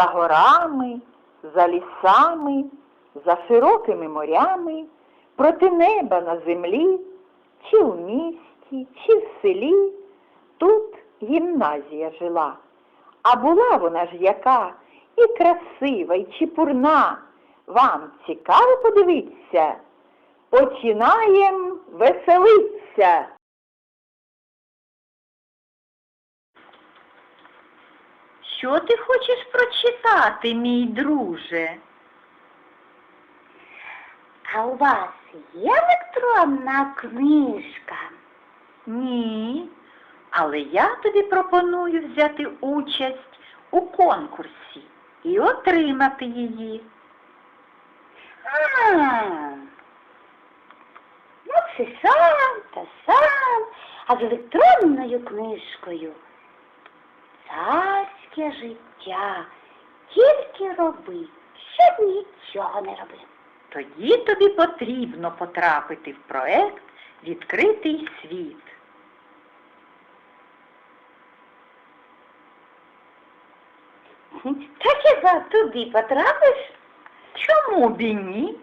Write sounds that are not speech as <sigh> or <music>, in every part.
за горами, за лісами, за широкими морями, проти неба на землі, чи в місті, чи в селі, тут гімназія жила. А була вона ж яка і красива, і чепурна. Вам цікаво подивитися? Починаєм веселитися. Що ти хочеш прочитати, мій друже? А у вас є електронна книжка? Ні, але я тобі пропоную взяти участь у конкурсі і отримати її. А, ну це сам та сам, а з електронною книжкою. Царське життя, тільки роби, щоб нічого не робив. Тоді тобі потрібно потрапити в проект Відкритий світ. <laughs> Та хіба туди потрапиш? Чому б і ні?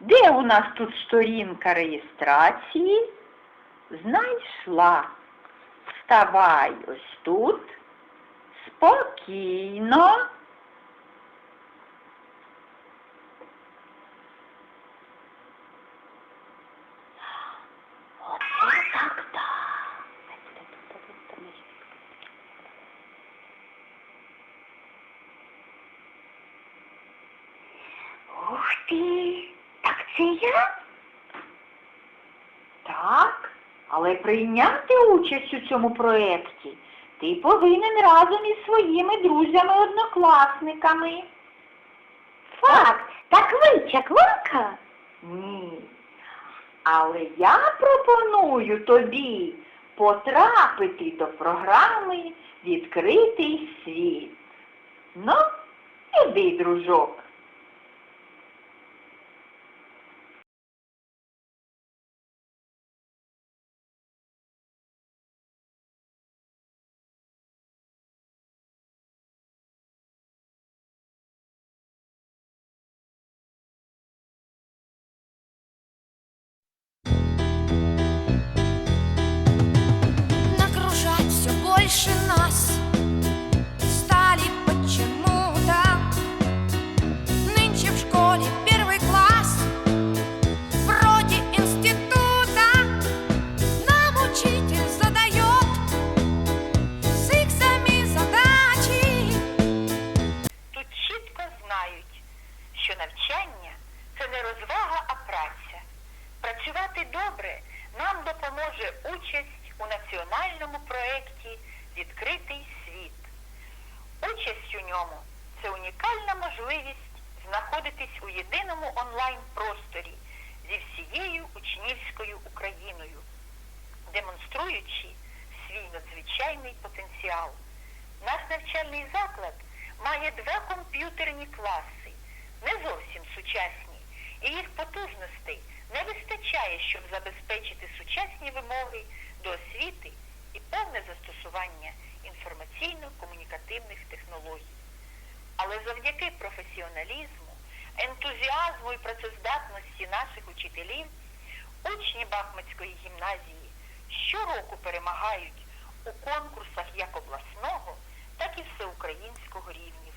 Де у нас тут сторінка реєстрації? Знайшла. Вставай ось тут. Спокійно. Ух ти, так це я? Так, але прийняти участь у цьому проєкті ти повинен разом із своїми друзями-однокласниками. Факт, так ви чаклунка? Ні. Але я пропоную тобі потрапити до програми Відкритий світ. Ну, іди, дружок. Допоможе участь у національному проєкті Відкритий світ. Участь у ньому це унікальна можливість знаходитись у єдиному онлайн-просторі зі всією учнівською Україною, демонструючи свій надзвичайний потенціал. Наш навчальний заклад має два комп'ютерні класи, не зовсім сучасні, і їх потужностей не вистачає, щоб забезпечити сучасні вимоги до освіти і повне застосування інформаційно-комунікативних технологій. Але завдяки професіоналізму, ентузіазму і працездатності наших учителів, учні Бахмацької гімназії щороку перемагають у конкурсах як обласного, так і всеукраїнського рівнів.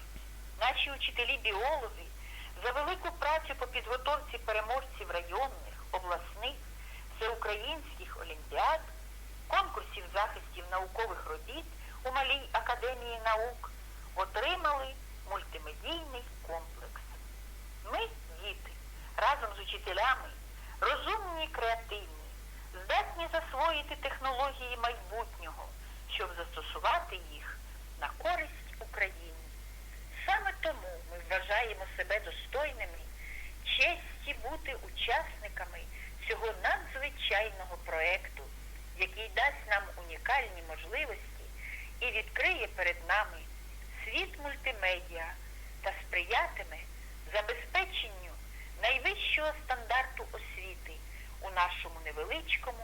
Наші учителі-біологи за велику працю по підготовці переможців районних, обласних, всеукраїнських олімпіад, конкурсів захистів наукових робіт у Малій академії наук отримали мультимедійний комплекс. Ми, діти, разом з учителями, розумні учасниками цього надзвичайного проекту, який дасть нам унікальні можливості і відкриє перед нами світ мультимедіа та сприятиме забезпеченню найвищого стандарту освіти у нашому невеличкому